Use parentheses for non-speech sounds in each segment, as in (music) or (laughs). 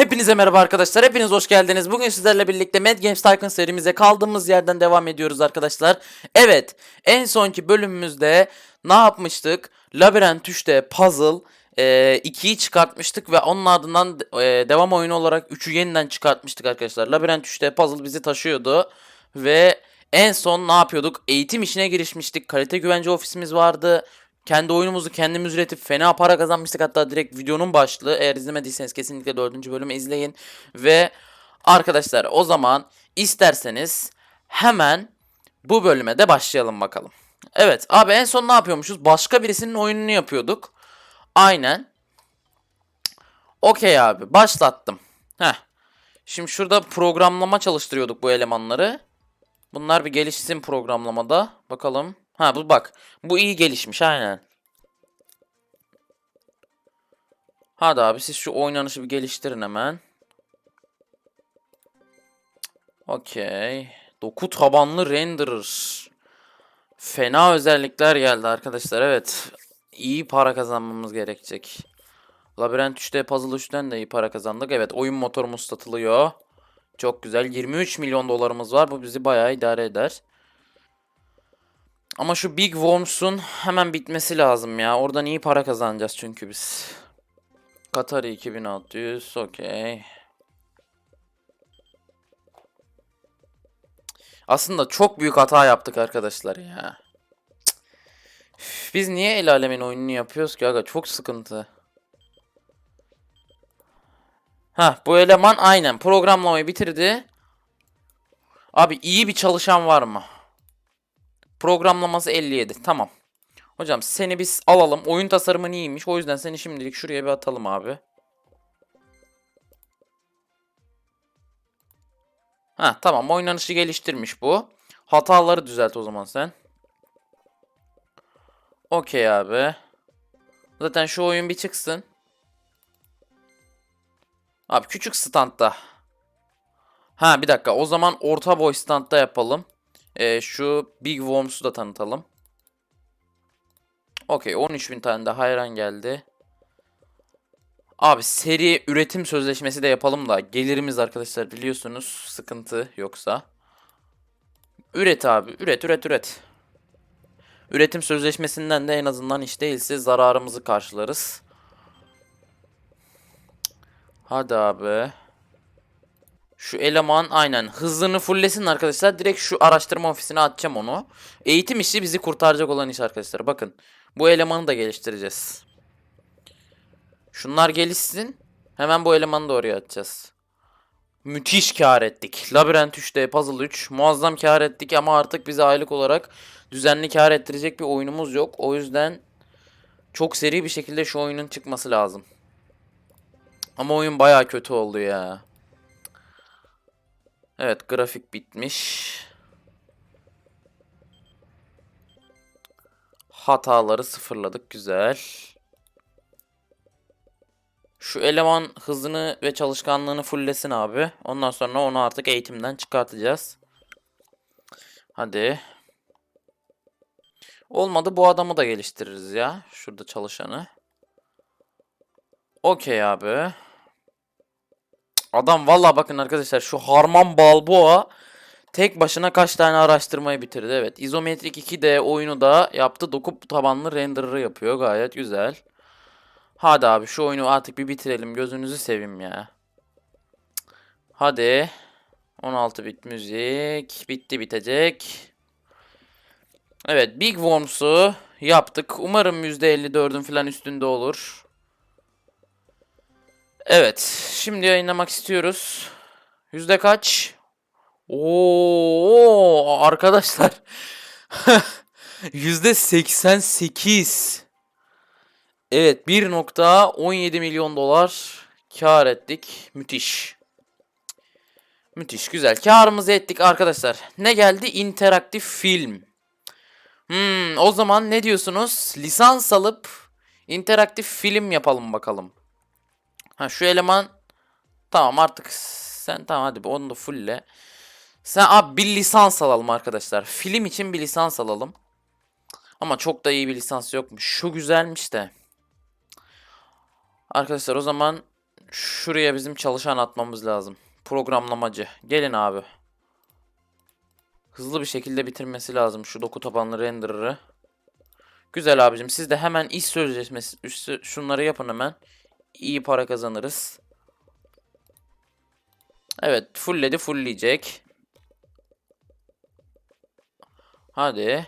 Hepinize merhaba arkadaşlar. Hepiniz hoş geldiniz. Bugün sizlerle birlikte Mad Games Tycoon serimize kaldığımız yerden devam ediyoruz arkadaşlar. Evet, en sonki bölümümüzde ne yapmıştık? Labirent 3'te puzzle 2'yi çıkartmıştık ve onun ardından e, devam oyunu olarak 3'ü yeniden çıkartmıştık arkadaşlar. Labirent 3'te puzzle bizi taşıyordu ve en son ne yapıyorduk? Eğitim işine girişmiştik. Kalite güvence ofisimiz vardı. Kendi oyunumuzu kendimiz üretip fena para kazanmıştık. Hatta direkt videonun başlığı. Eğer izlemediyseniz kesinlikle 4. bölümü izleyin. Ve arkadaşlar o zaman isterseniz hemen bu bölüme de başlayalım bakalım. Evet abi en son ne yapıyormuşuz? Başka birisinin oyununu yapıyorduk. Aynen. Okey abi başlattım. Heh. Şimdi şurada programlama çalıştırıyorduk bu elemanları. Bunlar bir gelişsin programlamada. Bakalım. Ha bu bak. Bu iyi gelişmiş aynen. Hadi abi siz şu oynanışı bir geliştirin hemen. Okey. Doku tabanlı renderer. Fena özellikler geldi arkadaşlar. Evet. İyi para kazanmamız gerekecek. Labirent 3'te Puzzle 3'ten de iyi para kazandık. Evet oyun motorumuz satılıyor. Çok güzel. 23 milyon dolarımız var. Bu bizi bayağı idare eder. Ama şu Big Worms'un hemen bitmesi lazım ya. Oradan iyi para kazanacağız çünkü biz. Katar 2600. Okey. Aslında çok büyük hata yaptık arkadaşlar ya. Biz niye el alemin oyununu yapıyoruz ki aga? Çok sıkıntı. Ha bu eleman aynen programlamayı bitirdi. Abi iyi bir çalışan var mı? Programlaması 57. Tamam. Hocam seni biz alalım. Oyun tasarımın iyiymiş. O yüzden seni şimdilik şuraya bir atalım abi. Ha tamam oynanışı geliştirmiş bu. Hataları düzelt o zaman sen. Okey abi. Zaten şu oyun bir çıksın. Abi küçük standta. Ha bir dakika o zaman orta boy standta yapalım. Ee, şu Big Worms'u da tanıtalım. Okey 13.000 tane de hayran geldi. Abi seri üretim sözleşmesi de yapalım da gelirimiz arkadaşlar biliyorsunuz sıkıntı yoksa. Üret abi üret üret üret. Üretim sözleşmesinden de en azından hiç değilse zararımızı karşılarız. Hadi abi. Şu eleman aynen hızını fulllesin arkadaşlar. Direkt şu araştırma ofisine atacağım onu. Eğitim işi bizi kurtaracak olan iş arkadaşlar. Bakın bu elemanı da geliştireceğiz. Şunlar gelişsin. Hemen bu elemanı da oraya atacağız. Müthiş kar ettik. Labirent 3'te Puzzle 3 muazzam kar ettik ama artık bize aylık olarak düzenli kar ettirecek bir oyunumuz yok. O yüzden çok seri bir şekilde şu oyunun çıkması lazım. Ama oyun baya kötü oldu ya. Evet grafik bitmiş. Hataları sıfırladık güzel. Şu eleman hızını ve çalışkanlığını fulllesin abi. Ondan sonra onu artık eğitimden çıkartacağız. Hadi. Olmadı bu adamı da geliştiririz ya. Şurada çalışanı. Okey abi. Adam valla bakın arkadaşlar şu Harman Balboa tek başına kaç tane araştırmayı bitirdi. Evet izometrik 2D oyunu da yaptı. Doku tabanlı renderer'ı yapıyor gayet güzel. Hadi abi şu oyunu artık bir bitirelim gözünüzü seveyim ya. Hadi. 16 bit müzik. Bitti bitecek. Evet Big Worms'u yaptık. Umarım %54'ün falan üstünde olur. Evet. Şimdi yayınlamak istiyoruz. Yüzde kaç? Oo arkadaşlar. (laughs) Yüzde 88. Evet 1.17 milyon dolar kar ettik. Müthiş. Müthiş güzel. Karımızı ettik arkadaşlar. Ne geldi? İnteraktif film. Hmm, o zaman ne diyorsunuz? Lisans alıp interaktif film yapalım bakalım. Ha şu eleman tamam artık sen tamam hadi onu da fullle. Sen abi bir lisans alalım arkadaşlar. Film için bir lisans alalım. Ama çok da iyi bir lisans yokmuş. Şu güzelmiş de. Arkadaşlar o zaman şuraya bizim çalışan atmamız lazım. Programlamacı. Gelin abi. Hızlı bir şekilde bitirmesi lazım şu doku tabanlı renderer'ı. Güzel abicim. Siz de hemen iş sözleşmesi şunları yapın hemen. İyi para kazanırız. Evet, fullledi, fullleyecek. Hadi.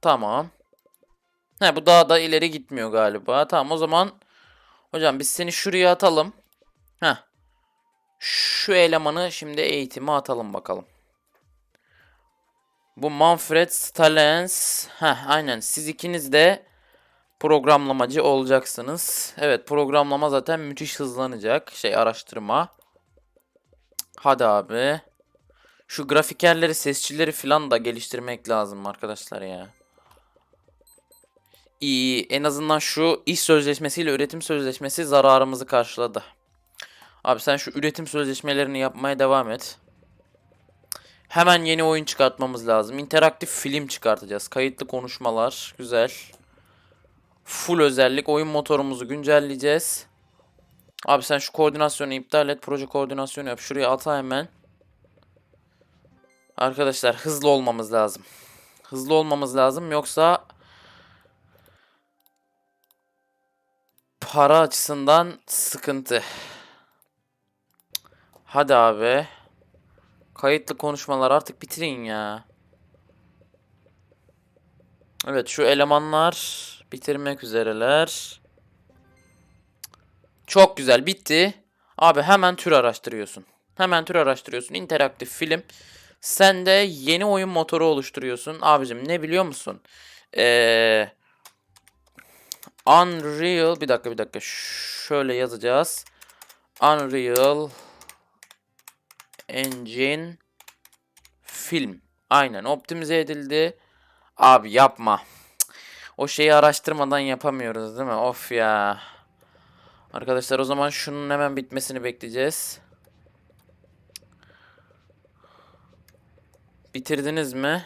Tamam. He bu daha da ileri gitmiyor galiba. Tamam o zaman hocam biz seni şuraya atalım. Heh. Şu elemanı şimdi eğitime atalım bakalım. Bu Manfred Stalens. Heh aynen siz ikiniz de programlamacı olacaksınız. Evet programlama zaten müthiş hızlanacak. Şey araştırma. Hadi abi. Şu grafikerleri, sesçileri falan da geliştirmek lazım arkadaşlar ya. İyi. En azından şu iş sözleşmesiyle üretim sözleşmesi zararımızı karşıladı. Abi sen şu üretim sözleşmelerini yapmaya devam et. Hemen yeni oyun çıkartmamız lazım. İnteraktif film çıkartacağız. Kayıtlı konuşmalar. Güzel. Full özellik. Oyun motorumuzu güncelleyeceğiz. Abi sen şu koordinasyonu iptal et. Proje koordinasyonu yap. Şuraya ata hemen. Arkadaşlar hızlı olmamız lazım. Hızlı olmamız lazım. Yoksa para açısından sıkıntı. Hadi abi. Kayıtlı konuşmalar artık bitirin ya. Evet şu elemanlar bitirmek üzereler. Çok güzel bitti. Abi hemen tür araştırıyorsun. Hemen tür araştırıyorsun. İnteraktif film. Sen de yeni oyun motoru oluşturuyorsun. Abicim ne biliyor musun? Eee... Unreal bir dakika bir dakika şöyle yazacağız. Unreal Engine film. Aynen optimize edildi. Abi yapma. O şeyi araştırmadan yapamıyoruz değil mi? Of ya. Arkadaşlar o zaman şunun hemen bitmesini bekleyeceğiz. Bitirdiniz mi?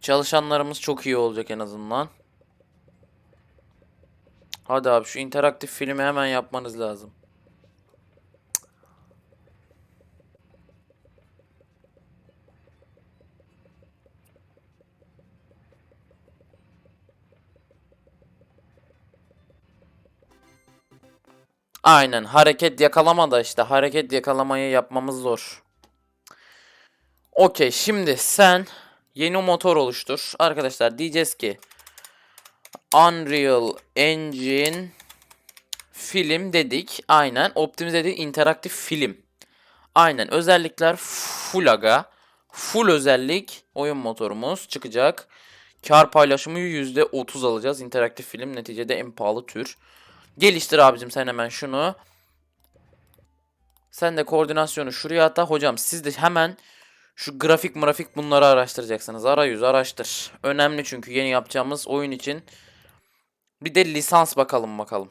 Çalışanlarımız çok iyi olacak en azından. Hadi abi şu interaktif filmi hemen yapmanız lazım. Aynen hareket yakalama da işte hareket yakalamayı yapmamız zor. Okey şimdi sen yeni motor oluştur. Arkadaşlar diyeceğiz ki Unreal Engine film dedik. Aynen optimize dedik interaktif film. Aynen özellikler full aga. Full özellik oyun motorumuz çıkacak. Kar paylaşımı %30 alacağız. İnteraktif film neticede en pahalı tür. Geliştir abicim sen hemen şunu. Sen de koordinasyonu şuraya ata. Hocam siz de hemen şu grafik grafik bunları araştıracaksınız. Arayüz araştır. Önemli çünkü yeni yapacağımız oyun için. Bir de lisans bakalım bakalım.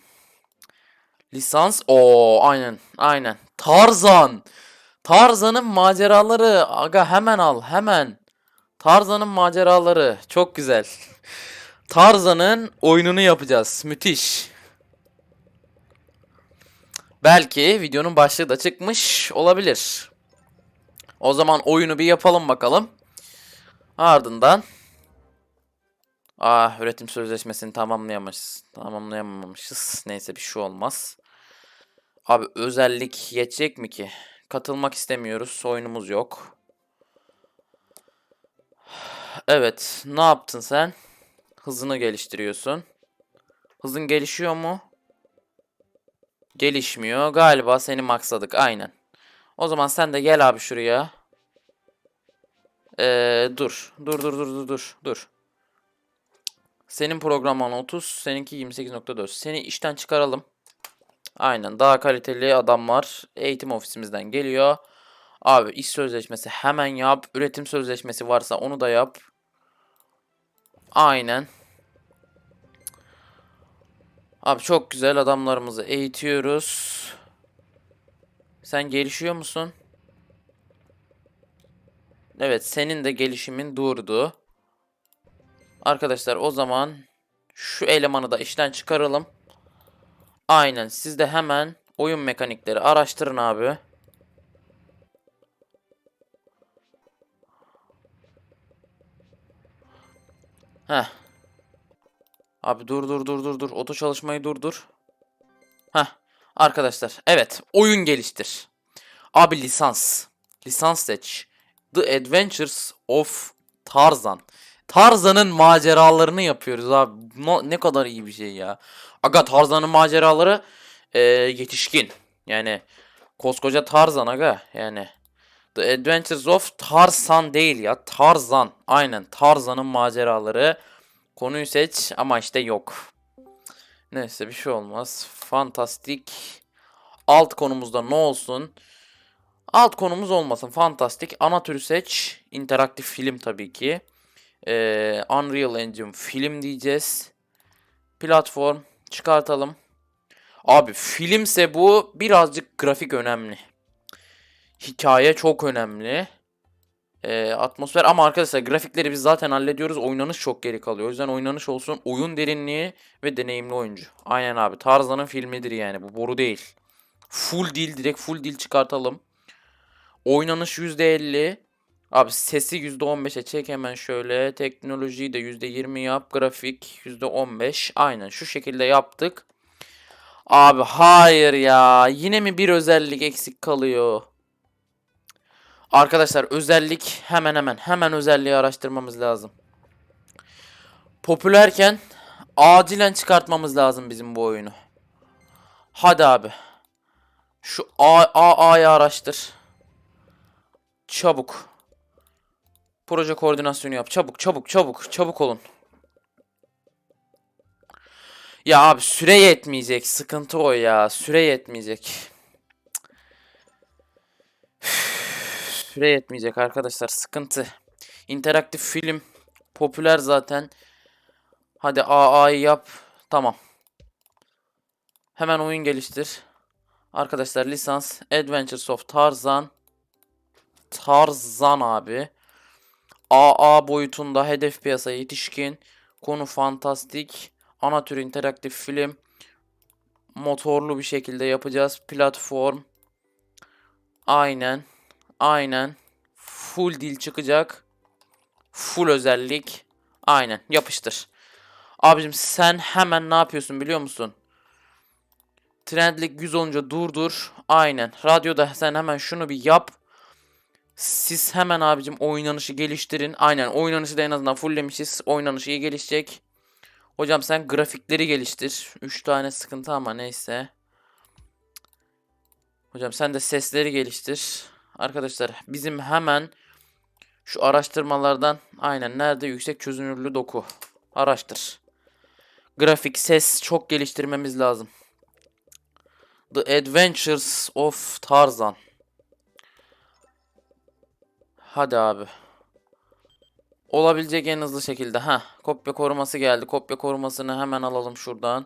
Lisans. o aynen aynen. Tarzan. Tarzan'ın maceraları. Aga hemen al hemen. Tarzan'ın maceraları. Çok güzel. (laughs) Tarzan'ın oyununu yapacağız. Müthiş. Belki videonun başlığı da çıkmış olabilir. O zaman oyunu bir yapalım bakalım. Ardından Ah üretim sözleşmesini tamamlayamamışız. Tamamlayamamışız. Neyse bir şey olmaz. Abi özellik yetecek mi ki? Katılmak istemiyoruz. Oyunumuz yok. Evet. Ne yaptın sen? Hızını geliştiriyorsun. Hızın gelişiyor mu? Gelişmiyor. Galiba seni maksadık. Aynen. O zaman sen de gel abi şuraya. Ee, dur. Dur dur dur dur dur. Dur. Senin programın 30, seninki 28.4. Seni işten çıkaralım. Aynen daha kaliteli adamlar eğitim ofisimizden geliyor. Abi iş sözleşmesi hemen yap. Üretim sözleşmesi varsa onu da yap. Aynen. Abi çok güzel adamlarımızı eğitiyoruz. Sen gelişiyor musun? Evet senin de gelişimin durdu. Arkadaşlar o zaman şu elemanı da işten çıkaralım. Aynen siz de hemen oyun mekanikleri araştırın abi. Heh. Abi dur dur dur dur dur. Oto çalışmayı durdur. Heh. Arkadaşlar evet oyun geliştir. Abi lisans. Lisans seç. The Adventures of Tarzan. Tarzan'ın maceralarını yapıyoruz abi. Ne kadar iyi bir şey ya. Aga Tarzan'ın maceraları e, yetişkin. Yani koskoca Tarzan aga. Yani The Adventures of Tarzan değil ya. Tarzan. Aynen Tarzan'ın maceraları. Konuyu seç ama işte yok. Neyse bir şey olmaz. Fantastik. Alt konumuzda ne olsun? Alt konumuz olmasın. Fantastik. Ana türü seç. İnteraktif film tabii ki. Ee, Unreal Engine film diyeceğiz. Platform çıkartalım. Abi filmse bu birazcık grafik önemli. Hikaye çok önemli. Ee, atmosfer ama arkadaşlar grafikleri biz zaten hallediyoruz. Oynanış çok geri kalıyor. O yüzden oynanış olsun. Oyun derinliği ve deneyimli oyuncu. Aynen abi. Tarzan'ın filmidir yani. Bu boru değil. Full dil direkt full dil çıkartalım. Oynanış %50. Abi sesi %15'e çek hemen şöyle. Teknolojiyi de %20 yap. Grafik %15. Aynen şu şekilde yaptık. Abi hayır ya. Yine mi bir özellik eksik kalıyor? Arkadaşlar özellik hemen hemen hemen özelliği araştırmamız lazım. Popülerken acilen çıkartmamız lazım bizim bu oyunu. Hadi abi. Şu A A A'yı araştır. Çabuk. Proje koordinasyonu yap. Çabuk çabuk çabuk çabuk olun. Ya abi süre yetmeyecek. Sıkıntı o ya. Süre yetmeyecek. Süre yetmeyecek arkadaşlar. Sıkıntı. İnteraktif film popüler zaten. Hadi AA'yı yap. Tamam. Hemen oyun geliştir. Arkadaşlar lisans Adventures of Tarzan. Tarzan abi. AA boyutunda hedef piyasa yetişkin. Konu fantastik. Ana tür interaktif film. Motorlu bir şekilde yapacağız. Platform. Aynen. Aynen. Full dil çıkacak. Full özellik. Aynen. Yapıştır. Abicim sen hemen ne yapıyorsun biliyor musun? Trendlik 100 olunca durdur. Aynen. Radyoda sen hemen şunu bir yap. Siz hemen abicim oynanışı geliştirin. Aynen oynanışı da en azından fulllemişiz. Oynanışı iyi gelişecek. Hocam sen grafikleri geliştir. 3 tane sıkıntı ama neyse. Hocam sen de sesleri geliştir. Arkadaşlar bizim hemen şu araştırmalardan aynen nerede yüksek çözünürlüğü doku. Araştır. Grafik, ses çok geliştirmemiz lazım. The Adventures of Tarzan. Hadi abi. Olabilecek en hızlı şekilde. Ha, kopya koruması geldi. Kopya korumasını hemen alalım şuradan.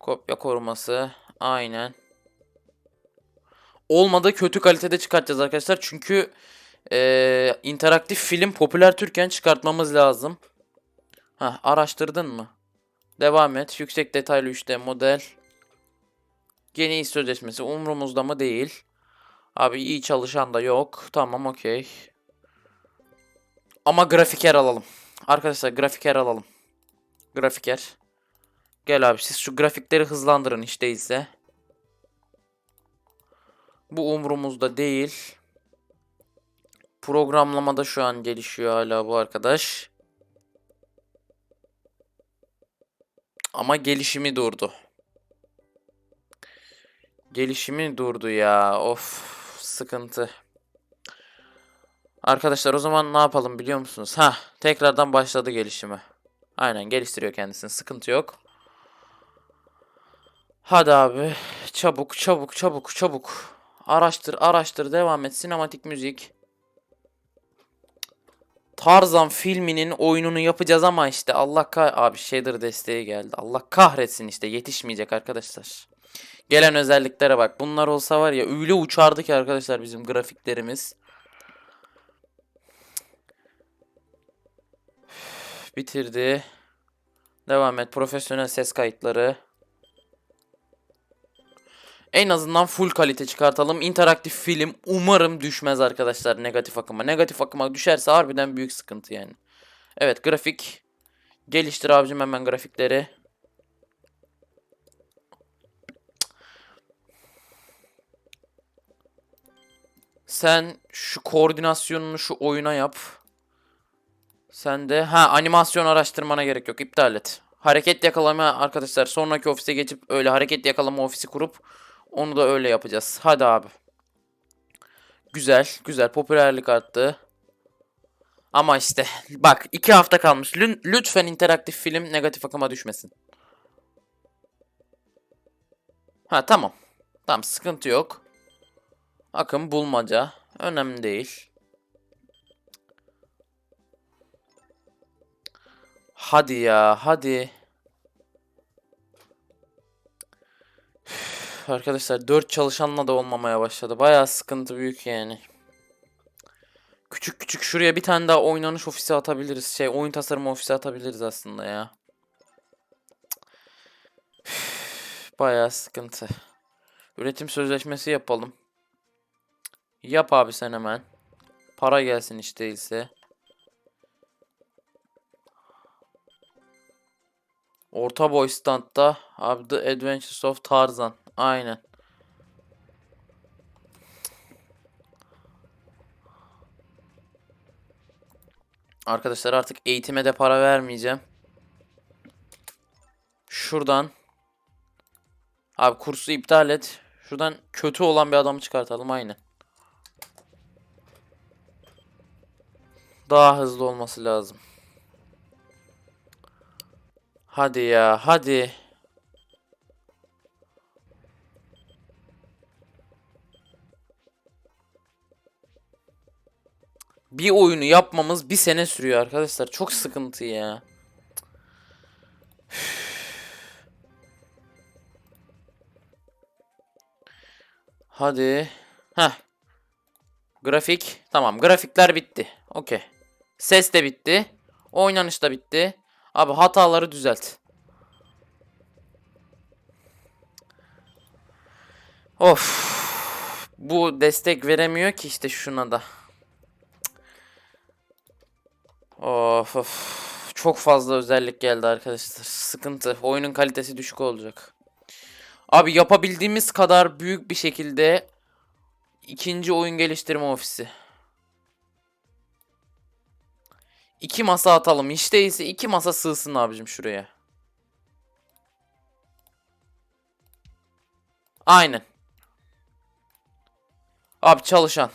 Kopya koruması. Aynen. Olmadı kötü kalitede çıkartacağız arkadaşlar. Çünkü eee, interaktif film popüler Türken çıkartmamız lazım. Ha, araştırdın mı? Devam et. Yüksek detaylı 3D model. Yeni iş sözleşmesi umurumuzda mı değil. Abi iyi çalışan da yok. Tamam okey. Ama grafiker alalım. Arkadaşlar grafiker alalım. Grafiker. Gel abi siz şu grafikleri hızlandırın hiç değilse. Bu umurumuzda değil. Programlamada şu an gelişiyor hala bu arkadaş. Ama gelişimi durdu. Gelişimi durdu ya. Of sıkıntı. Arkadaşlar o zaman ne yapalım biliyor musunuz? Ha, tekrardan başladı gelişimi. Aynen geliştiriyor kendisini. Sıkıntı yok. Hadi abi. Çabuk çabuk çabuk çabuk. Araştır araştır devam et. Sinematik müzik. Tarzan filminin oyununu yapacağız ama işte Allah kah abi shader desteği geldi. Allah kahretsin işte yetişmeyecek arkadaşlar. Gelen özelliklere bak. Bunlar olsa var ya öyle uçardı ki arkadaşlar bizim grafiklerimiz. Bitirdi. Devam et. Profesyonel ses kayıtları. En azından full kalite çıkartalım. İnteraktif film umarım düşmez arkadaşlar negatif akıma. Negatif akıma düşerse harbiden büyük sıkıntı yani. Evet grafik. Geliştir abicim hemen grafikleri. Sen şu koordinasyonunu şu oyuna yap. Sen de ha animasyon araştırmana gerek yok. iptal et. Hareket yakalama arkadaşlar sonraki ofise geçip öyle hareket yakalama ofisi kurup onu da öyle yapacağız. Hadi abi. Güzel, güzel. Popülerlik arttı. Ama işte bak iki hafta kalmış. Lü- Lütfen interaktif film negatif akıma düşmesin. Ha tamam. Tamam sıkıntı yok. Akım bulmaca. Önemli değil. Hadi ya hadi. Arkadaşlar 4 çalışanla da olmamaya başladı. Bayağı sıkıntı büyük yani. Küçük küçük şuraya bir tane daha oynanış ofisi atabiliriz. Şey oyun tasarımı ofisi atabiliriz aslında ya. Üf, Bayağı sıkıntı. Üretim sözleşmesi yapalım. Yap abi sen hemen. Para gelsin hiç değilse. Orta boy standta abi The Adventures of Tarzan. Aynen. Arkadaşlar artık eğitime de para vermeyeceğim. Şuradan. Abi kursu iptal et. Şuradan kötü olan bir adamı çıkartalım aynen. Daha hızlı olması lazım. Hadi ya, hadi. Bir oyunu yapmamız bir sene sürüyor arkadaşlar. Çok sıkıntı ya. Hadi. Heh. Grafik. Tamam. Grafikler bitti. Okey. Ses de bitti. Oynanış da bitti. Abi hataları düzelt. Of. Bu destek veremiyor ki işte şuna da. Of of. Çok fazla özellik geldi arkadaşlar. Sıkıntı. Oyunun kalitesi düşük olacak. Abi yapabildiğimiz kadar büyük bir şekilde ikinci oyun geliştirme ofisi. İki masa atalım. Hiç değilse iki masa sığsın abicim şuraya. Aynen. Abi çalışan.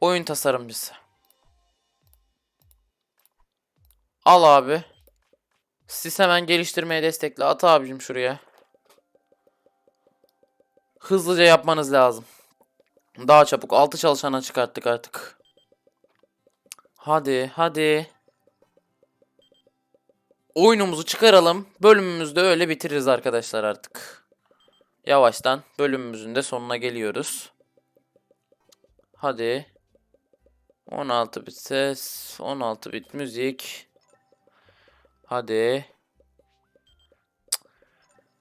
Oyun tasarımcısı. Al abi. Siz hemen geliştirmeye destekle. At abicim şuraya. Hızlıca yapmanız lazım. Daha çabuk. 6 çalışana çıkarttık artık. Hadi, hadi. Oyunumuzu çıkaralım. Bölümümüzü de öyle bitiririz arkadaşlar artık. Yavaştan bölümümüzün de sonuna geliyoruz. Hadi. 16 bit ses, 16 bit müzik. Hadi.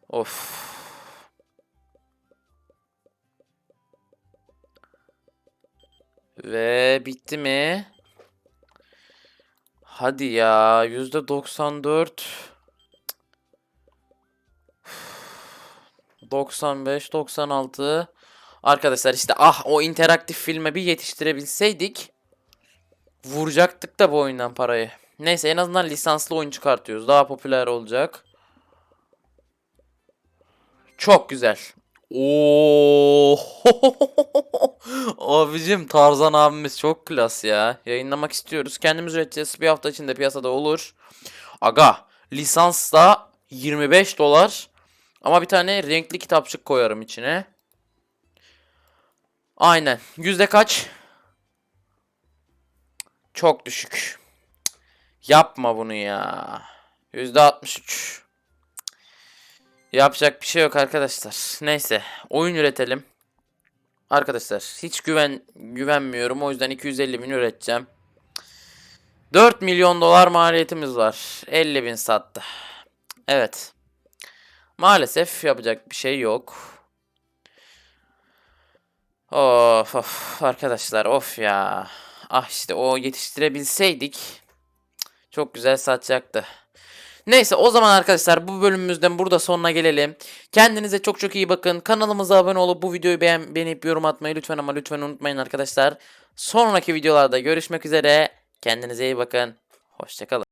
Of. Ve bitti mi? Hadi ya. Yüzde 94. 95, 96. Arkadaşlar işte ah o interaktif filme bir yetiştirebilseydik vuracaktık da bu oyundan parayı. Neyse en azından lisanslı oyun çıkartıyoruz. Daha popüler olacak. Çok güzel. Oo. (laughs) Abicim Tarzan abimiz çok klas ya. Yayınlamak istiyoruz. Kendimiz üreteceğiz. Bir hafta içinde piyasada olur. Aga lisans da 25 dolar. Ama bir tane renkli kitapçık koyarım içine. Aynen. Yüzde kaç? Çok düşük. Yapma bunu ya. Yüzde 63. Yapacak bir şey yok arkadaşlar. Neyse. Oyun üretelim. Arkadaşlar hiç güven güvenmiyorum. O yüzden 250 bin üreteceğim. 4 milyon dolar maliyetimiz var. 50 bin sattı. Evet. Maalesef yapacak bir şey yok. Of of arkadaşlar of ya. Ah işte o yetiştirebilseydik çok güzel satacaktı. Neyse o zaman arkadaşlar bu bölümümüzden burada sonuna gelelim. Kendinize çok çok iyi bakın. Kanalımıza abone olup bu videoyu beğen beğenip yorum atmayı lütfen ama lütfen unutmayın arkadaşlar. Sonraki videolarda görüşmek üzere. Kendinize iyi bakın. Hoşçakalın.